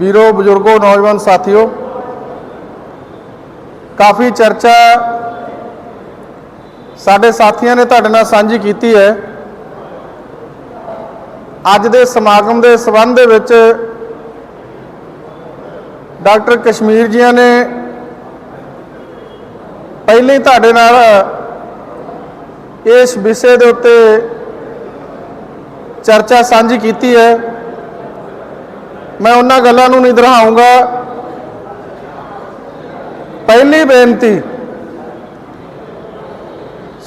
ਵੀਰੋ, ਬਜ਼ੁਰਗੋ, ਨੌਜਵਾਨ ਸਾਥੀਓ, ਕਾਫੀ ਚਰਚਾ ਸਾਡੇ ਸਾਥੀਆਂ ਨੇ ਤੁਹਾਡੇ ਨਾਲ ਸਾਂਝੀ ਕੀਤੀ ਹੈ। ਅੱਜ ਦੇ ਸਮਾਗਮ ਦੇ ਸਬੰਧ ਦੇ ਵਿੱਚ ਡਾਕਟਰ ਕਸ਼ਮੀਰ ਜੀਆਂ ਨੇ ਪਹਿਲਾਂ ਹੀ ਤੁਹਾਡੇ ਨਾਲ ਇਸ ਵਿਸ਼ੇ ਦੇ ਉੱਤੇ ਚਰਚਾ ਸਾਂਝੀ ਕੀਤੀ ਹੈ। ਮੈਂ ਉਹਨਾਂ ਗੱਲਾਂ ਨੂੰ ਨਹੀਂ ਦੁਹਰਾਉਂਗਾ। ਪਹਿਲੀ ਬੇਨਤੀ,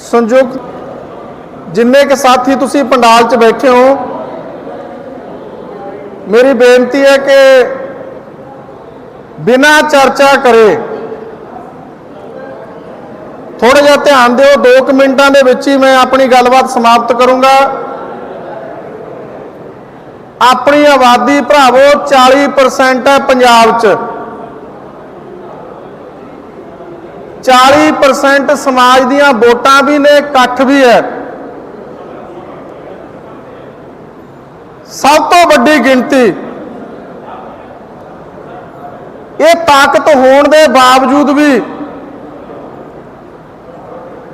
ਸੰਯੁਕਤ ਜਿੰਨੇ ਕੇ ਸਾਥੀ ਤੁਸੀਂ ਪੰਡਾਲ 'ਚ ਬੈਠੇ ਹੋ, ਮੇਰੀ ਬੇਨਤੀ ਹੈ ਕਿ ਬਿਨਾਂ ਚਰਚਾ ਕਰੇ ਥੋੜਾ ਜਿਹਾ ਧਿਆਨ ਦਿਓ 2 ਮਿੰਟਾਂ ਦੇ ਵਿੱਚ ਹੀ ਮੈਂ ਆਪਣੀ ਗੱਲਬਾਤ ਸਮਾਪਤ ਕਰੂੰਗਾ। ਆਪਣੀ ਆਬਾਦੀ ਭਰਾਵੋ 40% ਹੈ ਪੰਜਾਬ 'ਚ। 40% ਸਮਾਜ ਦੀਆਂ ਵੋਟਾਂ ਵੀ ਨੇ, ਇਕੱਠ ਵੀ ਹੈ। ਸਭ ਤੋਂ ਵੱਡੀ ਗਿਣਤੀ, ਇਹ ਤਾਕਤ ਹੋਣ ਦੇ ਬਾਵਜੂਦ ਵੀ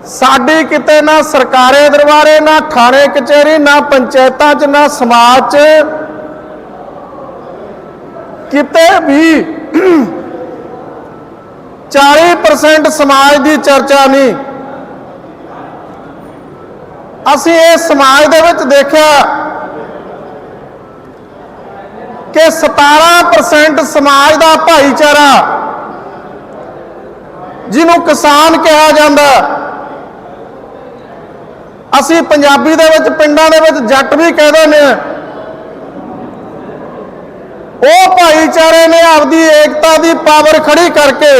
ਸਾਡੀ ਕਿਤੇ ਨਾ ਸਰਕਾਰੇ ਦਰਬਾਰੇ, ਨਾ ਥਾਣੇ ਕਚਹਿਰੀ, ਨਾ ਪੰਚਾਇਤਾਂ 'ਚ, ਨਾ ਸਮਾਜ 'ਚ ਕਿਤੇ ਵੀ 40% ਸਮਾਜ ਦੀ ਚਰਚਾ ਨਹੀਂ। ਅਸੀਂ ਇਹ ਸਮਾਜ ਦੇ ਵਿੱਚ ਦੇਖਿਆ ਕਿ 17% ਸਮਾਜ ਦਾ ਭਾਈਚਾਰਾ ਜਿਹਨੂੰ ਕਿਸਾਨ ਕਿਹਾ ਜਾਂਦਾ ਅਸੀਂ ਪੰਜਾਬੀ ਦੇ ਵਿੱਚ ਪਿੰਡਾਂ ਦੇ ਵਿੱਚ ਜੱਟ ਵੀ ਕਹਿ ਦਿੰਦੇ ਨੇ ਉਹ ਭਾਈਚਾਰੇ ਨੇ ਆਪਦੀ ਏਕਤਾ ਦੀ ਪਾਵਰ ਖੜੀ ਕਰਕੇ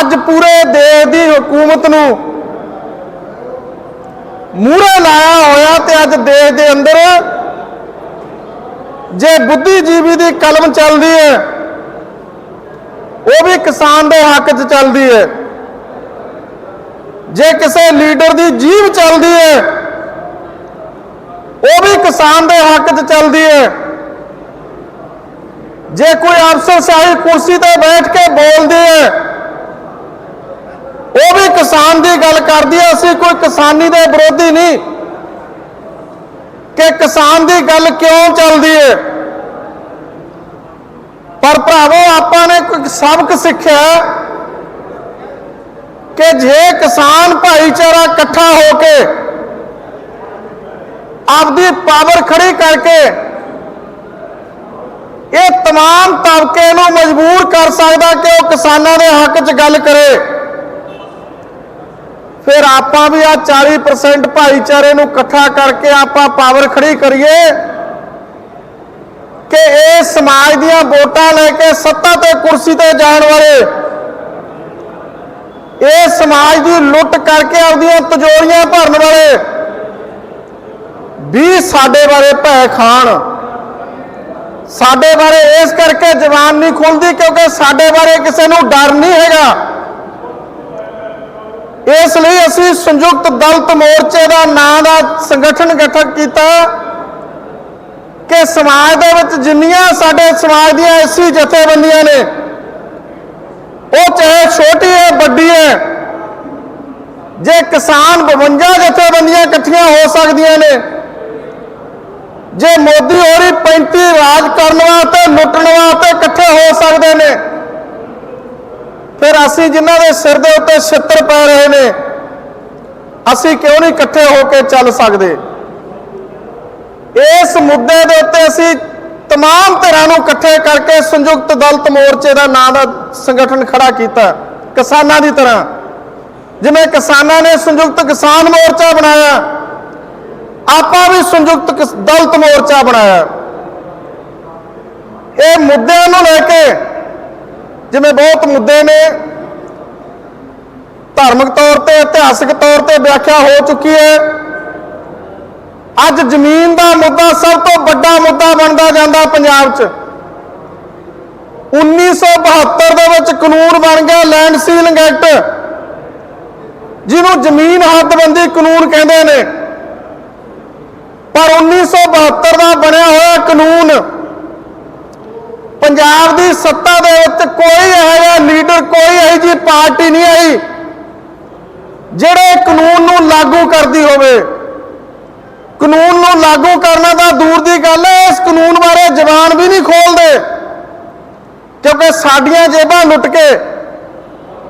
ਅੱਜ ਪੂਰੇ ਦੇਸ਼ ਦੀ ਹਕੂਮਤ ਨੂੰ ਮੂਹਰੇ ਲਾਇਆ ਹੋਇਆ ਤੇ ਅੱਜ ਦੇਸ਼ ਦੇ ਅੰਦਰ ਜੇ ਬੁੱਧੀਜੀਵੀ ਦੀ ਕਲਮ ਚੱਲਦੀ ਹੈ, ਉਹ ਵੀ ਕਿਸਾਨ ਦੇ ਹੱਕ 'ਚ ਚੱਲਦੀ ਹੈ। ਜੇ ਕਿਸੇ ਲੀਡਰ ਦੀ ਜੀਵ ਚੱਲਦੀ ਹੈ ਕਿਸਾਨ ਦੇ ਹੱਕ 'ਚ ਚੱਲਦੀ ਹੈ ਜੇ ਕੋਈ ਅਫਸਰ ਸ਼ਾਹੀ ਕੁਰਸੀ ਤੇ ਬੈਠ ਕੇ ਬੋਲਦੀ ਹੈ ਉਹ ਵੀ ਕਿਸਾਨ ਦੀ ਗੱਲ ਕਰਦੀ ਹੈ ਅਸੀਂ ਕੋਈ ਕਿਸਾਨੀ ਦੇ ਵਿਰੋਧੀ ਨਹੀਂ ਕਿ ਕਿਸਾਨ ਦੀ ਗੱਲ ਕਿਉਂ ਚੱਲਦੀ ਹੈ ਪਰ ਭਰਾਵੋ, ਆਪਾਂ ਨੇ ਕੋਈ ਸਬਕ ਸਿੱਖਿਆ ਕਿ ਜੇ ਕਿਸਾਨ ਭਾਈਚਾਰਾ ਇਕੱਠਾ ਹੋ ਕੇ ਆਪਦੀ ਪਾਵਰ ਖੜੀ ਕਰਕੇ ਇਹ तमाम ਤਬਕੇ ਨੂੰ ਮਜਬੂਰ ਕਰ ਸਕਦਾ ਕਿ ਉਹ ਕਿਸਾਨਾਂ ਦੇ ਹੱਕ 'ਚ ਗੱਲ ਕਰੇ ਫਿਰ ਆਪਾਂ ਵੀ ਆ 40% ਭਾਈਚਾਰੇ ਨੂੰ ਇਕੱਠਾ ਕਰਕੇ ਆਪਾਂ ਪਾਵਰ ਖੜੀ ਕਰੀਏ ਕਿ ਇਹ ਸਮਾਜ ਦੀਆਂ ਵੋਟਾਂ ਲੈ ਕੇ ਸੱਤਾ ਤੇ ਕੁਰਸੀ ਤੇ ਜਾਣ ਵਾਲੇ ਇਹ ਸਮਾਜ ਦੀ ਲੁੱਟ ਕਰਕੇ ਆਪਦੀਆਂ ਤਜੋਰੀਆਂ ਭਰਨ ਵਾਲੇ ਵੀ ਸਾਡੇ ਬਾਰੇ ਭੈ ਖਾਣ। ਸਾਡੇ ਬਾਰੇ ਇਸ ਕਰਕੇ ਜ਼ਬਾਨ ਨਹੀਂ ਖੁੱਲਦੀ ਕਿਉਂਕਿ ਸਾਡੇ ਬਾਰੇ ਕਿਸੇ ਨੂੰ ਡਰ ਨਹੀਂ ਹੈਗਾ। ਇਸ ਲਈ ਅਸੀਂ ਸੰਯੁਕਤ ਦਲਤ ਮੋਰਚੇ ਦਾ ਨਾਂ ਦਾ ਸੰਗਠਨ ਗਠਨ ਕੀਤਾ ਕਿ ਸਮਾਜ ਦੇ ਵਿੱਚ ਜਿੰਨੀਆਂ ਸਾਡੇ ਸਮਾਜ ਦੀਆਂ ਐਸੀ ਜਥੇਬੰਦੀਆਂ ਨੇ, ਉਹ ਚਾਹੇ ਛੋਟੀ ਹੈ, ਵੱਡੀ ਹੈ, ਜੇ ਕਿਸਾਨ 52 ਜਥੇਬੰਦੀਆਂ ਇਕੱਠੀਆਂ ਹੋ ਸਕਦੀਆਂ ਨੇ ਜੇ ਮੋਦੀ ਹੋਰੀ 35 ਰਾਜ ਕਰਨ ਵਾਸਤੇ ਲੁੱਟਣ ਵਾਸਤੇ ਇਕੱਠੇ ਹੋ ਸਕਦੇ ਨੇ ਫਿਰ ਅਸੀਂ ਜਿਨ੍ਹਾਂ ਦੇ ਸਿਰ ਦੇ ਉੱਤੇ ਛਿੱਤਰ ਪੈ ਰਹੇ ਨੇ ਅਸੀਂ ਕਿਉਂ ਨਹੀਂ ਇਕੱਠੇ ਹੋ ਕੇ ਚੱਲ ਸਕਦੇ ਇਸ ਮੁੱਦੇ ਦੇ ਉੱਤੇ ਅਸੀਂ तमाम ਧਿਰਾਂ ਨੂੰ ਇਕੱਠੇ ਕਰਕੇ ਸੰਯੁਕਤ ਦਲਤ ਮੋਰਚੇ ਦਾ ਨਾਂ ਦਾ ਸੰਗਠਨ ਖੜਾ ਕੀਤਾ ਕਿਸਾਨਾਂ ਦੀ ਤਰ੍ਹਾਂ ਜਿਵੇਂ ਕਿਸਾਨਾਂ ਨੇ ਸੰਯੁਕਤ ਕਿਸਾਨ ਮੋਰਚਾ ਬਣਾਇਆ ਆਪਾਂ ਵੀ ਸੰਯੁਕਤ ਦਲਤ ਮੋਰਚਾ ਬਣਾਇਆ। ਇਹ ਮੁੱਦਿਆਂ ਨੂੰ ਲੈ ਕੇ ਜਿਵੇਂ ਬਹੁਤ ਮੁੱਦੇ ਨੇ, ਧਾਰਮਿਕ ਤੌਰ ਤੇ, ਇਤਿਹਾਸਿਕ ਤੌਰ ਤੇ ਵਿਆਖਿਆ ਹੋ ਚੁੱਕੀ ਹੈ। ਅੱਜ ਜ਼ਮੀਨ ਦਾ ਮੁੱਦਾ ਸਭ ਤੋਂ ਵੱਡਾ ਮੁੱਦਾ ਬਣਦਾ ਜਾਂਦਾ ਪੰਜਾਬ 'ਚ। 1972 ਦੇ ਵਿੱਚ ਕਾਨੂੰਨ ਬਣ ਗਿਆ ਲੈਂਡ ਸੀਲਿੰਗ ਐਕਟ, ਜਿਹਨੂੰ ਜ਼ਮੀਨ ਹੱਦਬੰਦੀ ਕਾਨੂੰਨ ਕਹਿੰਦੇ ਨੇ। ਪਰ 1972 ਦਾ ਬਣਿਆ ਹੋਇਆ ਕਾਨੂੰਨ ਪੰਜਾਬ ਦੀ ਸੱਤਾ ਦੇ ਵਿੱਚ ਕੋਈ ਇਹੋ ਜਿਹਾ ਲੀਡਰ, ਕੋਈ ਇਹੋ ਜੀ ਪਾਰਟੀ ਨਹੀਂ ਆਈ ਜਿਹੜੇ ਕਾਨੂੰਨ ਨੂੰ ਲਾਗੂ ਕਰਦੀ ਹੋਵੇ। ਕਾਨੂੰਨ ਨੂੰ ਲਾਗੂ ਕਰਨਾ ਤਾਂ ਦੂਰ ਦੀ ਗੱਲ ਹੈ, ਇਸ ਕਾਨੂੰਨ ਬਾਰੇ ਜ਼ਬਾਨ ਵੀ ਨਹੀਂ ਖੋਲਦੇ, ਕਿਉਂਕਿ ਸਾਡੀਆਂ ਜੇਬਾਂ ਲੁੱਟ ਕੇ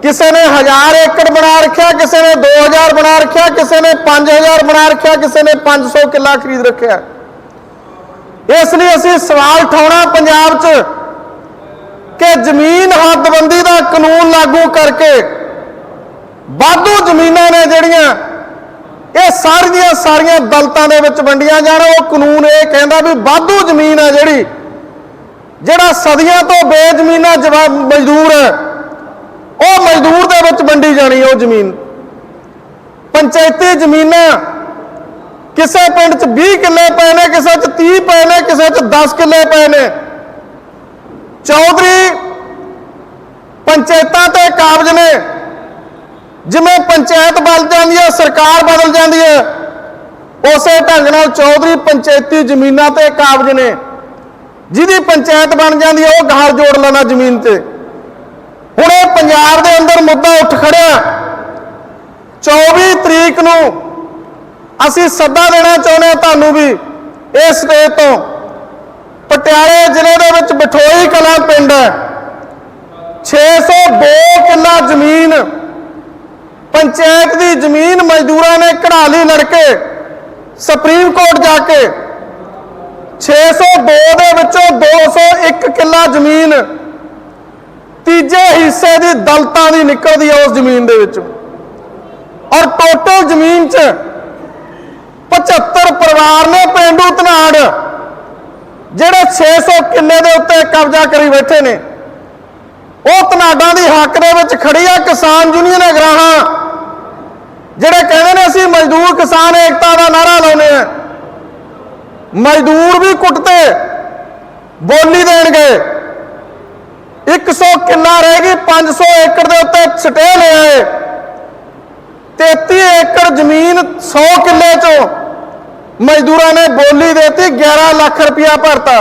ਕਿਸੇ ਨੇ 1000 ਏਕੜ ਬਣਾ ਰੱਖਿਆ, ਕਿਸੇ ਨੇ 2000 ਬਣਾ ਰੱਖਿਆ, ਕਿਸੇ ਨੇ 5000 ਬਣਾ ਰੱਖਿਆ, ਕਿਸੇ ਨੇ 500 ਕਿੱਲਾ ਖਰੀਦ ਰੱਖਿਆ। ਇਸ ਲਈ ਅਸੀਂ ਸਵਾਲ ਉਠਾਉਣਾ ਪੰਜਾਬ 'ਚ ਕਿ ਜ਼ਮੀਨ ਹੱਦਬੰਦੀ ਦਾ ਕਾਨੂੰਨ ਲਾਗੂ ਕਰਕੇ ਵਾਧੂ ਜ਼ਮੀਨਾਂ ਨੇ ਜਿਹੜੀਆਂ ਇਹ ਸਾਰੀਆਂ ਸਾਰੀਆਂ ਦਲਤਾਂ ਦੇ ਵਿੱਚ ਵੰਡੀਆਂ ਜਾਣ, ਉਹ ਕਾਨੂੰਨ ਇਹ ਕਹਿੰਦਾ ਵੀ ਵਾਧੂ ਜ਼ਮੀਨ ਹੈ ਜਿਹੜੀ, ਜਿਹੜਾ ਸਦੀਆਂ ਤੋਂ ਬੇਜ਼ਮੀਨਾ ਜਵਾ ਮਜ਼ਦੂਰ ਹੈ ਉਹ ਮਜ਼ਦੂਰ ਦੇ ਵਿੱਚ ਵੰਡੀ ਜਾਣੀ ਉਹ ਜ਼ਮੀਨ। ਪੰਚਾਇਤੀ ਜ਼ਮੀਨਾਂ ਕਿਸੇ ਪਿੰਡ 'ਚ 20 ਕਿੱਲੇ ਪਏ ਨੇ, ਕਿਸੇ 'ਚ 30 ਪਏ ਨੇ, ਕਿਸੇ 'ਚ 10 ਕਿੱਲੇ ਪਏ ਨੇ। ਚੌਧਰੀ ਪੰਚਾਇਤਾਂ ਤੇ ਕਾਬਜ ਨੇ। ਜਿਵੇਂ ਪੰਚਾਇਤ ਬਦਲ ਜਾਂਦੀ ਹੈ ਸਰਕਾਰ ਬਦਲ ਜਾਂਦੀ ਹੈ ਉਸੇ ਢੰਗ ਨਾਲ ਚੌਧਰੀ ਪੰਚਾਇਤੀ ਜ਼ਮੀਨਾਂ ਤੇ ਕਾਬਜ ਨੇ। ਜਿਹਦੀ ਪੰਚਾਇਤ ਬਣ ਜਾਂਦੀ ਹੈ ਉਹ ਘਰ ਜੋੜ ਲੈਣਾ ਜ਼ਮੀਨ ਤੇ। ਹੁਣ ਇਹ ਪੰਜਾਬ ਦੇ ਅੰਦਰ ਮੁੱਦਾ ਉੱਠ ਖੜਿਆ। 24 ਤਰੀਕ ਨੂੰ ਅਸੀਂ ਸੱਦਾ ਦੇਣਾ ਚਾਹੁੰਦੇ ਹਾਂ ਤੁਹਾਨੂੰ ਵੀ ਇਸ ਸਟੇਜ ਤੋਂ। ਪਟਿਆਲੇ ਜ਼ਿਲ੍ਹੇ ਦੇ ਵਿੱਚ ਬਠੋਈ ਕਲਾ ਪਿੰਡ ਹੈ। 602 ਕਿੱਲਾ ਜ਼ਮੀਨ, ਪੰਚਾਇਤ ਦੀ ਜ਼ਮੀਨ ਮਜ਼ਦੂਰਾਂ ਨੇ ਕਢਾ ਲਈ ਲੜਕੇ, ਸੁਪਰੀਮ ਕੋਰਟ ਜਾ ਕੇ। 602 ਦੇ ਵਿੱਚੋਂ 201 ਕਿੱਲਾ ਜ਼ਮੀਨ ਤੀਜੇ ਹਿੱਸੇ ਦੀ ਦਲਤਾਂ ਦੀ ਨਿਕਲਦੀ ਹੈ ਉਸ ਜ਼ਮੀਨ ਦੇ ਵਿੱਚ। ਔਰ ਟੋਟਲ ਜ਼ਮੀਨ 'ਚ 75 ਪਰਿਵਾਰ ਨੇ ਪਿੰਡੂ ਧਨਾੜ, ਜਿਹੜੇ 600 ਕਿੱਲੇ ਦੇ ਉੱਤੇ ਕਬਜ਼ਾ ਕਰੀ ਬੈਠੇ ਨੇ। ਉਹ ਧਨਾਡਾਂ ਦੀ ਹੱਕ ਦੇ ਵਿੱਚ ਖੜੀ ਆ ਕਿਸਾਨ ਯੂਨੀਅਨ ਅਗਰਾਹਾਂ, ਜਿਹੜੇ ਕਹਿੰਦੇ ਨੇ ਅਸੀਂ ਮਜ਼ਦੂਰ ਕਿਸਾਨ ਏਕਤਾ ਦਾ ਨਾਰਾ ਲਾਉਨੇ ਆ ਮਜ਼ਦੂਰ ਵੀ ਕੁੱਟਤੇ ਬੋਲੀ ਦੇਣਗੇ। 100 ਕਿੱਲਾ ਰਹਿ ਗਈ 500 ਏਕੜ ਦੇ ਉੱਤੇ ਸਟੇ ਲਿਆ ਏ 33 ਏਕੜ ਜ਼ਮੀਨ 100 ਕਿੱਲੇ ਚੋਂ ਮਜ਼ਦੂਰਾਂ ਨੇ ਬੋਲੀ ਦੇਤੀ 11 ਲੱਖ ਰੁਪਇਆ ਭਰਤਾ।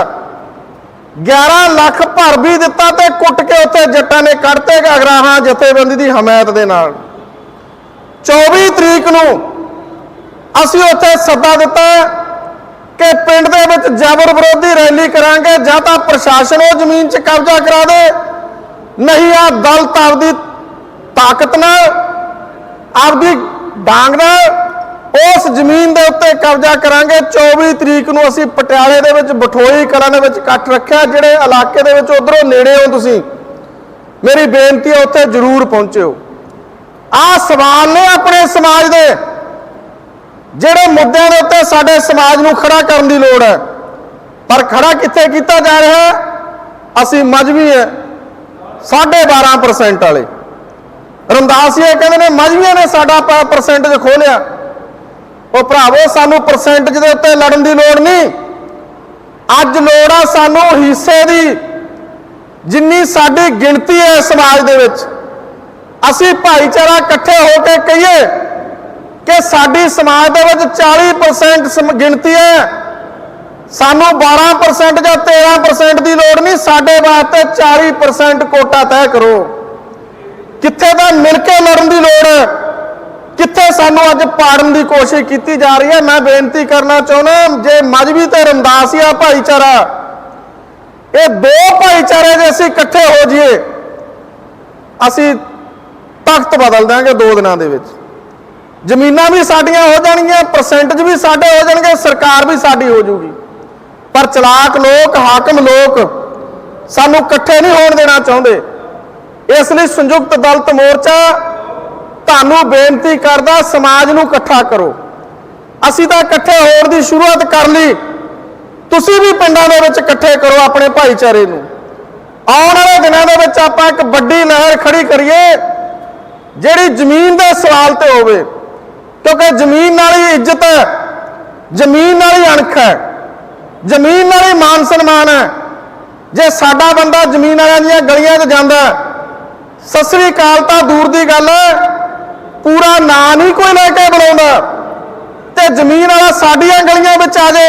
11 ਲੱਖ ਭਰ ਵੀ ਦਿੱਤਾ ਤੇ ਕੁੱਟ ਕੇ ਉੱਥੇ ਜੱਟਾਂ ਨੇ ਕੱਢਤੇ ਅਗਰਾਹਾਂ ਜਥੇਬੰਦੀ ਦੀ ਹਮਾਇਤ ਦੇ ਨਾਲ। 24 ਤਰੀਕ ਨੂੰ ਅਸੀਂ ਉੱਥੇ ਸੱਦਾ ਦਿੱਤਾ। ਕਿ ਪਿੰਡ ਦੇ ਵਿੱਚ ਜ਼ਬਰ ਵਿਰੋਧੀ ਰੈਲੀ ਕਰਾਂਗੇ ਜਾਂ ਤਾਂ ਪ੍ਰਸ਼ਾਸਨ ਉਹ ਜ਼ਮੀਨ 'ਚ ਕਬਜ਼ਾ ਕਰਾ ਦੇ। ਨਹੀਂ ਆ ਦਲਤ ਆਪਦੀ ਤਾਕਤ ਨਾਲ, ਆਪਦੀ ਡਾਂਗ ਨਾਲ ਉਸ ਜ਼ਮੀਨ ਦੇ ਉੱਤੇ ਕਬਜ਼ਾ ਕਰਾਂਗੇ। 24 ਤਰੀਕ ਨੂੰ ਅਸੀਂ ਪਟਿਆਲੇ ਦੇ ਵਿੱਚ ਬਠੋਈ ਕਲਾਂ ਦੇ ਵਿੱਚ ਇਕੱਠ ਰੱਖਿਆ, ਜਿਹੜੇ ਇਲਾਕੇ ਦੇ ਵਿੱਚ ਉਧਰੋਂ ਨੇੜੇ ਹੋ ਤੁਸੀਂ। ਮੇਰੀ ਬੇਨਤੀ ਹੈ, ਉੱਥੇ ਜ਼ਰੂਰ ਪਹੁੰਚਿਓ। ਆਹ ਸਵਾਲ ਨੇ ਆਪਣੇ ਸਮਾਜ ਦੇ। ਜਿਹੜੇ ਮੁੱਦਿਆਂ ਦੇ ਉੱਤੇ ਸਾਡੇ ਸਮਾਜ ਨੂੰ ਖੜਾ ਕਰਨ ਦੀ ਲੋੜ ਹੈ, ਪਰ ਖੜਾ ਕਿੱਥੇ ਕੀਤਾ ਜਾ ਰਿਹਾ ਹੈ? ਅਸੀਂ ਮਜਬੀ ਹੈ 12.5% ਵਾਲੇ। ਰਮਦਾਸੀਏ ਕਹਿੰਦੇ ਨੇ ਮਜਬੀਆਂ ਨੇ ਸਾਡਾ ਪਰਸੈਂਟੇਜ ਖੋਲਿਆ ਉਹ ਭਰਾਵੋ, ਸਾਨੂੰ ਪਰਸੈਂਟੇਜ ਦੇ ਉੱਤੇ ਲੜਨ ਦੀ ਲੋੜ ਨਹੀਂ। ਅੱਜ ਲੋੜ ਆ ਸਾਨੂੰ ਹਿੱਸੇ ਦੀ, ਜਿੰਨੀ ਸਾਡੀ ਗਿਣਤੀ ਹੈ ਸਮਾਜ ਦੇ ਵਿੱਚ। ਅਸੀਂ ਭਾਈਚਾਰਾ ਇਕੱਠੇ ਹੋ ਕੇ ਕਹੀਏ ਕਿ ਸਾਡੀ ਸਮਾਜ ਦੇ ਵਿੱਚ 40% ਸਮ- ਗਿਣਤੀ ਹੈ। ਸਾਨੂੰ 12% ਜਾਂ 13% ਦੀ ਲੋੜ ਨਹੀਂ, ਸਾਡੇ ਵਾਸਤੇ 40% ਕੋਟਾ ਤੈਅ ਕਰੋ। ਕਿੱਥੇ ਤਾਂ ਮਿਲ ਕੇ ਲੜਨ ਦੀ ਲੋੜ ਹੈ। ਕਿੱਥੇ ਸਾਨੂੰ ਅੱਜ ਪਾੜਨ ਦੀ ਕੋਸ਼ਿਸ਼ ਕੀਤੀ ਜਾ ਰਹੀ ਹੈ। ਮੈਂ ਬੇਨਤੀ ਕਰਨਾ ਚਾਹੁੰਦਾ ਜੇ ਮਜਬੀ ਤੇ ਰਮਦਾਸੀਆ ਭਾਈਚਾਰਾ, ਇਹ ਦੋ ਭਾਈਚਾਰੇ ਜੇ ਅਸੀਂ ਇਕੱਠੇ ਹੋ ਜਾਈਏ, ਅਸੀਂ ਤਖਤ ਬਦਲ ਦਾਂਗੇ ਦੋ ਦਿਨਾਂ ਦੇ ਵਿੱਚ। ਜ਼ਮੀਨਾਂ ਵੀ ਸਾਡੀਆਂ ਹੋ ਜਾਣਗੀਆਂ ਪਰਸੈਂਟੇਜ ਵੀ ਸਾਡੇ ਹੋ ਜਾਣਗੇ, ਸਰਕਾਰ ਵੀ ਸਾਡੀ ਹੋ ਜਾਊਗੀ ਪਰ ਚਲਾਕ ਲੋਕ, ਹਾਕਮ ਲੋਕ ਸਾਨੂੰ ਇਕੱਠੇ ਨਹੀਂ ਹੋਣ ਦੇਣਾ ਚਾਹੁੰਦੇ। ਇਸ ਲਈ ਸੰਯੁਕਤ ਦਲਤ ਮੋਰਚਾ ਤੁਹਾਨੂੰ ਬੇਨਤੀ ਕਰਦਾ ਸਮਾਜ ਨੂੰ ਇਕੱਠਾ ਕਰੋ। ਅਸੀਂ ਤਾਂ ਇਕੱਠੇ ਹੋਣ ਦੀ ਸ਼ੁਰੂਆਤ ਕਰ ਲਈ। ਤੁਸੀਂ ਵੀ ਪਿੰਡਾਂ ਦੇ ਵਿੱਚ ਇਕੱਠੇ ਕਰੋ ਆਪਣੇ ਭਾਈਚਾਰੇ ਨੂੰ। ਆਉਣ ਵਾਲੇ ਦਿਨਾਂ ਦੇ ਵਿੱਚ ਆਪਾਂ ਇੱਕ ਵੱਡੀ ਲਹਿਰ ਖੜੀ ਕਰੀਏ, ਜਿਹੜੀ ਜ਼ਮੀਨ ਦੇ ਸਵਾਲ ਤੇ ਹੋਵੇ। ਕਿਉਂਕਿ ਜ਼ਮੀਨ ਨਾਲ ਹੀ ਇੱਜ਼ਤ ਹੈ ਜ਼ਮੀਨ ਨਾਲ ਹੀ ਅਣਖ ਹੈ ਜ਼ਮੀਨ ਨਾਲ ਹੀ ਮਾਨ ਸਨਮਾਨ ਹੈ। ਜੇ ਸਾਡਾ ਬੰਦਾ ਜ਼ਮੀਨ ਵਾਲਿਆਂ ਦੀਆਂ ਗਲੀਆਂ 'ਚ ਜਾਂਦਾ ਹੈ, ਸਤਿ ਸ੍ਰੀ ਅਕਾਲ ਤਾਂ ਦੂਰ ਦੀ ਗੱਲ ਹੈ ਪੂਰਾ ਨਾਂ ਨਹੀਂ ਕੋਈ ਲੈ ਕੇ ਬੁਲਾਉਂਦਾ। ਤੇ ਜ਼ਮੀਨ ਵਾਲਾ ਸਾਡੀਆਂ ਗਲੀਆਂ ਵਿੱਚ ਆ ਜੇ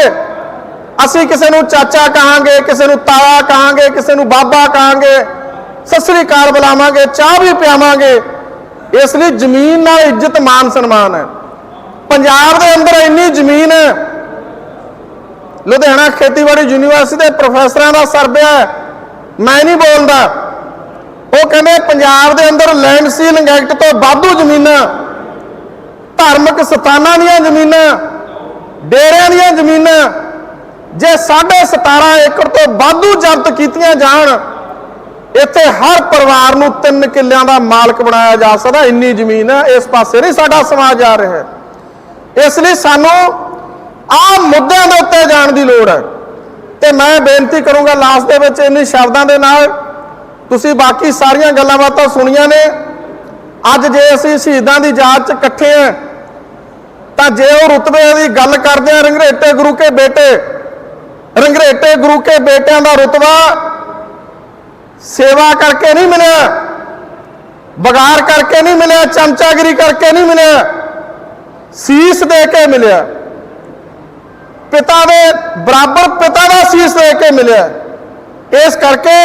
ਅਸੀਂ ਕਿਸੇ ਨੂੰ ਚਾਚਾ ਕਹਾਂਗੇ ਕਿਸੇ ਨੂੰ ਤਾਇਆ ਕਹਾਂਗੇ ਕਿਸੇ ਨੂੰ ਬਾਬਾ ਕਹਾਂਗੇ ਸਤਿ ਸ੍ਰੀ ਅਕਾਲ ਬੁਲਾਵਾਂਗੇ ਚਾਹ ਵੀ ਪਿਆਵਾਂਗੇ ਇਸ ਲਈ ਜ਼ਮੀਨ ਨਾਲ ਇੱਜ਼ਤ ਮਾਨ ਸਨਮਾਨ ਹੈ। ਪੰਜਾਬ ਦੇ ਅੰਦਰ ਇੰਨੀ ਜ਼ਮੀਨ ਹੈ। ਲੁਧਿਆਣਾ ਖੇਤੀਬਾੜੀ ਯੂਨੀਵਰਸਿਟੀ ਦੇ ਪ੍ਰੋਫੈਸਰਾਂ ਦਾ ਸਰਵੇ ਹੈ। ਮੈਂ ਨਹੀਂ ਬੋਲਦਾ। ਉਹ ਕਹਿੰਦੇ ਪੰਜਾਬ ਦੇ ਅੰਦਰ ਲੈਂਡ ਸੀਲਿੰਗ ਐਕਟ ਤੋਂ ਵਾਧੂ ਜ਼ਮੀਨਾਂ, ਧਾਰਮਿਕ ਸਥਾਨਾਂ ਦੀਆਂ ਜ਼ਮੀਨਾਂ, ਡੇਰਿਆਂ ਦੀਆਂ ਜ਼ਮੀਨਾਂ, ਜੇ 17.5 ਏਕੜ ਤੋਂ ਵਾਧੂ ਜ਼ਬਤ ਕੀਤੀਆਂ ਜਾਣ, ਇੱਥੇ ਹਰ ਪਰਿਵਾਰ ਨੂੰ ਤਿੰਨ ਕਿੱਲਿਆਂ ਦਾ ਮਾਲਕ ਬਣਾਇਆ ਜਾ ਸਕਦਾ। ਇੰਨੀ ਜ਼ਮੀਨ ਹੈ, ਇਸ ਪਾਸੇ ਨਹੀਂ ਸਾਡਾ ਸਮਾਜ ਜਾ ਰਿਹਾ। ਹੈ ਇਸ ਲਈ ਸਾਨੂੰ ਆਹ ਮੁੱਦਿਆਂ ਦੇ ਉੱਤੇ ਜਾਣ ਦੀ ਲੋੜ ਹੈ। ਤੇ ਮੈਂ ਬੇਨਤੀ ਕਰੂੰਗਾ ਲਾਸਟ ਦੇ ਵਿੱਚ ਇੰਨੇ ਸ਼ਬਦਾਂ ਦੇ ਨਾਲ ਤੁਸੀਂ ਬਾਕੀ ਸਾਰੀਆਂ ਗੱਲਾਂ ਬਾਤਾਂ ਸੁਣੀਆਂ ਨੇ। ਅੱਜ ਜੇ ਅਸੀਂ ਸ਼ਹੀਦਾਂ ਦੀ ਯਾਦ 'ਚ ਇਕੱਠੇ ਹਾਂ, ਤਾਂ ਜੇ ਉਹ ਰੁਤਬੇ ਦੀ ਗੱਲ ਕਰਦੇ ਆ, ਰੰਗਰੇਟੇ ਗੁਰੂ ਕੇ ਬੇਟੇ, ਰੰਗਰੇਟੇ ਗੁਰੂ ਕੇ ਬੇਟਿਆਂ ਦਾ ਰੁਤਬਾ ਸੇਵਾ ਕਰਕੇ ਨਹੀਂ ਮਿਲਿਆ ਬਗਾਰ ਕਰਕੇ ਨਹੀਂ ਮਿਲਿਆ, ਚਮਚਾਗਰੀ ਕਰਕੇ ਨਹੀਂ ਮਿਲਿਆ ਸੀਸ ਦੇ ਕੇ ਮਿਲਿਆ। ਪਿਤਾ ਦੇ ਬਰਾਬਰ ਪਿਤਾ ਦਾ ਸੀਸ ਦੇ ਕੇ ਮਿਲਿਆ। ਇਸ ਕਰਕੇ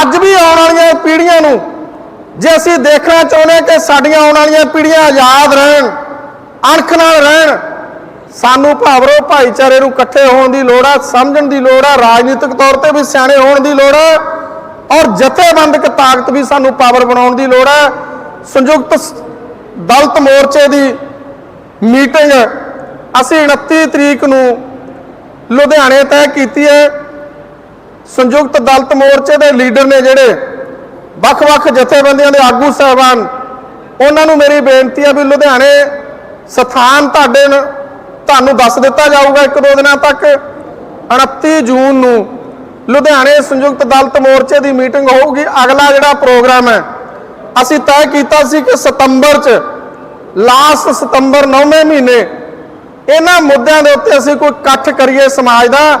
ਅੱਜ ਵੀ ਆਉਣ ਵਾਲੀਆਂ ਪੀੜ੍ਹੀਆਂ ਨੂੰ, ਜੇ ਅਸੀਂ ਦੇਖਣਾ ਚਾਹੁੰਦੇ ਕਿ ਸਾਡੀਆਂ ਆਉਣ ਵਾਲੀਆਂ ਪੀੜ੍ਹੀਆਂ ਆਜ਼ਾਦ ਰਹਿਣ, ਅਣਖ ਨਾਲ ਰਹਿਣ, ਸਾਨੂੰ ਭਾਵਰੋ ਭਾਈਚਾਰੇ ਨੂੰ ਇਕੱਠੇ ਹੋਣ ਦੀ ਲੋੜ ਆ, ਸਮਝਣ ਦੀ ਲੋੜ ਆ, ਰਾਜਨੀਤਿਕ ਤੌਰ ਤੇ ਵੀ ਸਿਆਣੇ ਹੋਣ ਦੀ ਲੋੜ ਆ, ਔਰ ਜਥੇਬੰਦਕ ਤਾਕਤ ਵੀ ਸਾਨੂੰ ਪਾਵਰ ਬਣਾਉਣ ਦੀ ਲੋੜ ਆ। ਸੰਯੁਕਤ ਦਲਤ ਮੋਰਚੇ ਦੀ ਮੀਟਿੰਗ। ਅਸੀਂ 29 ਤਰੀਕ ਨੂੰ ਲੁਧਿਆਣੇ ਤੈਅ ਕੀਤੀ ਹੈ। ਸੰਯੁਕਤ ਦਲਿਤ ਮੋਰਚੇ ਦੇ ਲੀਡਰ ਨੇ ਜਿਹੜੇ ਵੱਖ-ਵੱਖ ਜਥੇਬੰਦੀਆਂ ਦੇ ਆਗੂ ਸਾਹਿਬਾਨ, ਉਹਨਾਂ ਨੂੰ ਮੇਰੀ ਬੇਨਤੀ ਹੈ ਵੀ ਲੁਧਿਆਣੇ ਸਥਾਨ ਤੁਹਾਡੇ ਨ- ਤੁਹਾਨੂੰ ਦੱਸ ਦਿੱਤਾ ਜਾਊਗਾ ਇੱਕ ਦੋ ਦਿਨਾਂ ਤੱਕ। 29 ਜੂਨ ਨੂੰ ਲੁਧਿਆਣੇ ਸੰਯੁਕਤ ਦਲਿਤ ਮੋਰਚੇ ਦੀ ਮੀਟਿੰਗ ਹੋਊਗੀ। ਅਗਲਾ ਜਿਹੜਾ ਪ੍ਰੋਗਰਾਮ ਹੈ, ਅਸੀਂ ਤੈਅ ਕੀਤਾ ਸੀ ਕਿ ਸਤੰਬਰ 'ਚ ਲਾਸਟ ਸਤੰਬਰ 9ਵੇਂ ਮਹੀਨੇ, ਇਹਨਾਂ ਮੁੱਦਿਆਂ ਦੇ ਉੱਤੇ ਅਸੀਂ ਕੋਈ ਇਕੱਠ ਕਰੀਏ ਸਮਾਜ ਦਾ,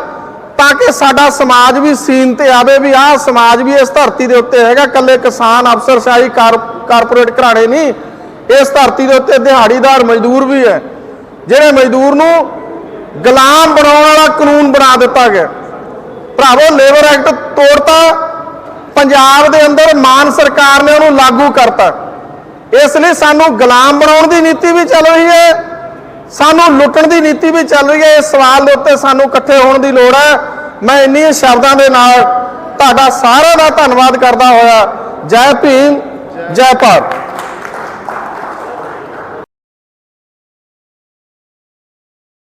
ਤਾਂ ਕਿ ਸਾਡਾ ਸਮਾਜ ਵੀ ਸੀਨ ਤੇ ਆਵੇ ਵੀ ਆਹ ਸਮਾਜ ਵੀ ਇਸ ਧਰਤੀ ਦੇ ਉੱਤੇ ਹੈਗਾ ਕੱਲੇ ਕਿਸਾਨ ਅਫਸਰਸ਼ਾਹੀ ਕਾਰ- ਕਾਰਪੋਰੇਟ ਘਰਾਣੇ ਨਹੀਂ, ਇਸ ਧਰਤੀ ਦੇ ਉੱਤੇ ਦਿਹਾੜੀਦਾਰ ਮਜ਼ਦੂਰ ਵੀ ਹੈ, ਜਿਹੜੇ ਮਜ਼ਦੂਰ ਨੂੰ ਗੁਲਾਮ ਬਣਾਉਣ ਵਾਲਾ ਕਾਨੂੰਨ ਬਣਾ ਦਿੱਤਾ ਗਿਆ। ਭਰਾਵੋ, ਲੇਬਰ ਐਕਟ ਤੋੜਤਾ, ਪੰਜਾਬ ਦੇ ਅੰਦਰ ਮਾਨ ਸਰਕਾਰ ਨੇ ਉਹਨੂੰ ਲਾਗੂ ਕਰਤਾ। ਇਸ ਲਈ ਸਾਨੂੰ ਗੁਲਾਮ ਬਣਾਉਣ ਦੀ ਨੀਤੀ ਵੀ ਚੱਲ ਰਹੀ ਹੈ। ਸਾਨੂੰ ਲੁੱਟਣ ਦੀ ਨੀਤੀ ਵੀ ਚੱਲ ਰਹੀ ਹੈ। ਇਸ ਸਵਾਲ ਦੇ ਉੱਤੇ ਸਾਨੂੰ ਇਕੱਠੇ ਹੋਣ ਦੀ ਲੋੜ ਹੈ। ਮੈਂ ਇੰਨੀਆਂ ਸ਼ਬਦਾਂ ਦੇ ਨਾਲ ਤੁਹਾਡਾ ਸਾਰਿਆਂ ਦਾ ਧੰਨਵਾਦ ਕਰਦਾ ਹੋਇਆ। ਜੈ ਭੀਮ, ਜੈ ਭਾਰਤ।